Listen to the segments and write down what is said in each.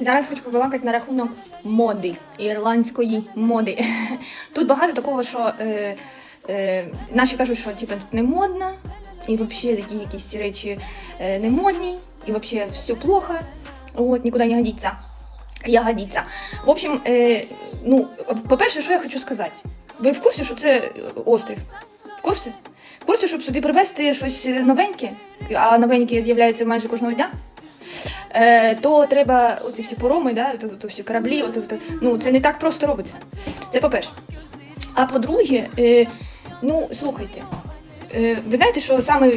Зараз хочу побалакати на рахунок моди, ірландської моди. Тут багато такого, що е, е, наші кажуть, що типу, тут не модно, і взагалі такі якісь речі е, не модні, і взагалі все плохо, от, нікуди не годиться. Я годиться. В общем, е, ну, по-перше, що я хочу сказати? Ви в курсі, що це острів? В курсі? В курсі, щоб сюди привезти щось новеньке, а новеньке з'являється майже кожного дня? Е, то треба оці всі пороми, да, то, то всі кораблі, от, от, ну це не так просто робиться. Це по-перше. А по-друге, е, ну слухайте, е, ви знаєте, що саме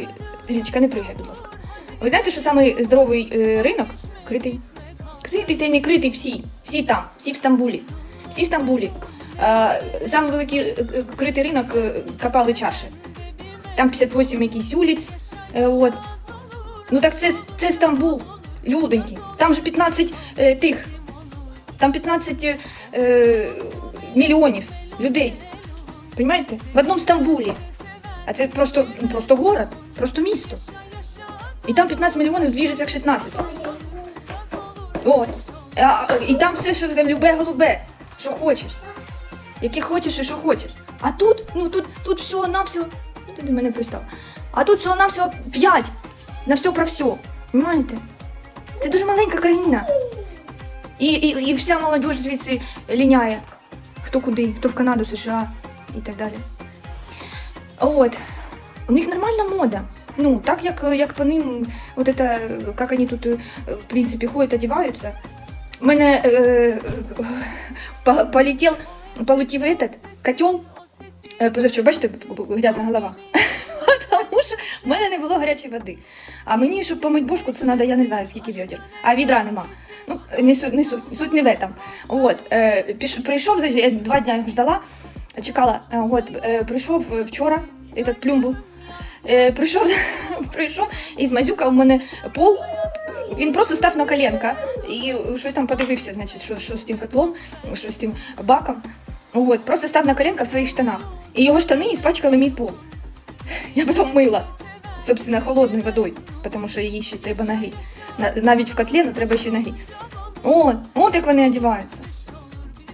Лічка, не пригай, будь ласка. Ви знаєте, що самий здоровий е, ринок критий? Критий та не критий всі. Всі там, всі в Стамбулі. Всі в Стамбулі. Е, самий великий е, критий ринок е, копали чарші. Там 58 якісь улиць. Е, от. Ну так це, це Стамбул, люденьки. Там же 15 е, тих. Там 15 е, мільйонів людей. Понимаєте? В одному Стамбулі. А це просто, ну, просто город, просто місто. І там 15 мільйонів двіжиться як 16. От. А, і там все, що там любе голубе, що хочеш. Яке хочеш і що хочеш. А тут, ну тут, тут всього на всього. Ти до мене пристав. А тут всього на всього 5 на все про все. Понимаєте? Це дуже маленька країна. І, і, і вся молодь звідси ліняє. Хто куди, хто в Канаду, США і так далі. От. У них нормальна мода. Ну, так як, як по ним, от это, як вони тут, е, в принципі, ходять, одягаються. У мене е, е, по- полетів, полетів этот котел, е, позавчора, бачите, грязна голова. Що в мене не було гарячої води. А мені, щоб помити бошку, це треба, я не знаю, скільки відер. А відра нема. Ну, не суть, не суть, суть не в этом. От, е, піш, прийшов, я два дня ждала, чекала. Е, От, е, прийшов е, вчора, этот плюмбу. Е, прийшов, прийшов і змазюкав у мене пол. Він просто став на коленка і щось там подивився, значить, що, що з тим котлом, що з тим баком. От, просто став на коленка в своїх штанах. І його штани іспачкали мій пол. Я потім мила, собственно, холодною водою, тому що її ще треба нагріти. На- Навіть в котлі, але треба ще нагріти. От, от як вони одягаються.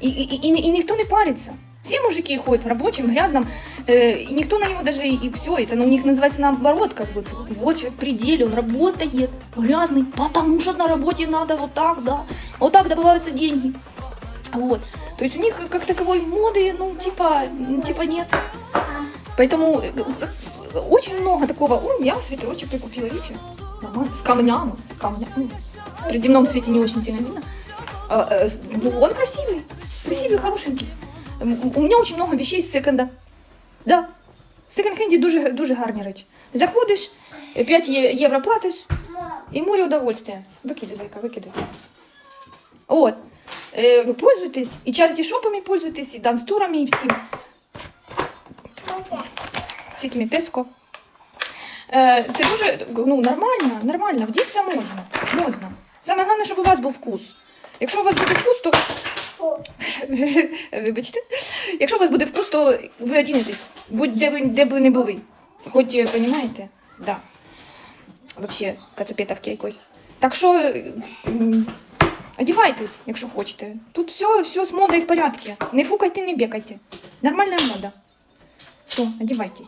І, і, і, і ніхто не париться. Всі мужики ходят в рабочем, грязном, э, и никто на него даже и, и все, это ну, у них называется наоборот, как бы, вот человек в пределе, он работает, грязный, потому что на работе надо вот так, да, вот так добываются деньги. Вот, то есть у них как таковой моды, ну, типа, ну, типа нет. Поэтому э, э, очень много такого, о, я свитерочек прикупила, видите, нормально, с камнями, с камнями, Ну, при дневном свете не очень сильно видно. А, э, с- ну, он красивый, красивый, хорошенький. М, У мене дуже много вещей з секонда. Да. В секонд-хенді дуже, дуже гарні речі. Заходиш, 5 є- євро платиш, і море удовольствия. Викидай, зайка, викидай. От. Е, ви пользуйтесь, і чаріті-шопами пользуйтесь, і данстурами, і всім. Всякими Теско. Е, це дуже ну, нормально, нормально, вдітися можна. Можна. Саме головне, щоб у вас був вкус. Якщо у вас буде вкус, то Вибачте. Якщо у вас буде вкус, то ви одінетесь, будь-де ви, де б ви не були. Хоч, розумієте? Да. Вообще, кацапетовки якось. Так що одівайтесь, якщо хочете. Тут все, все з модою в порядку. Не фукайте, не бекайте. Нормальна мода. Все, одівайтесь.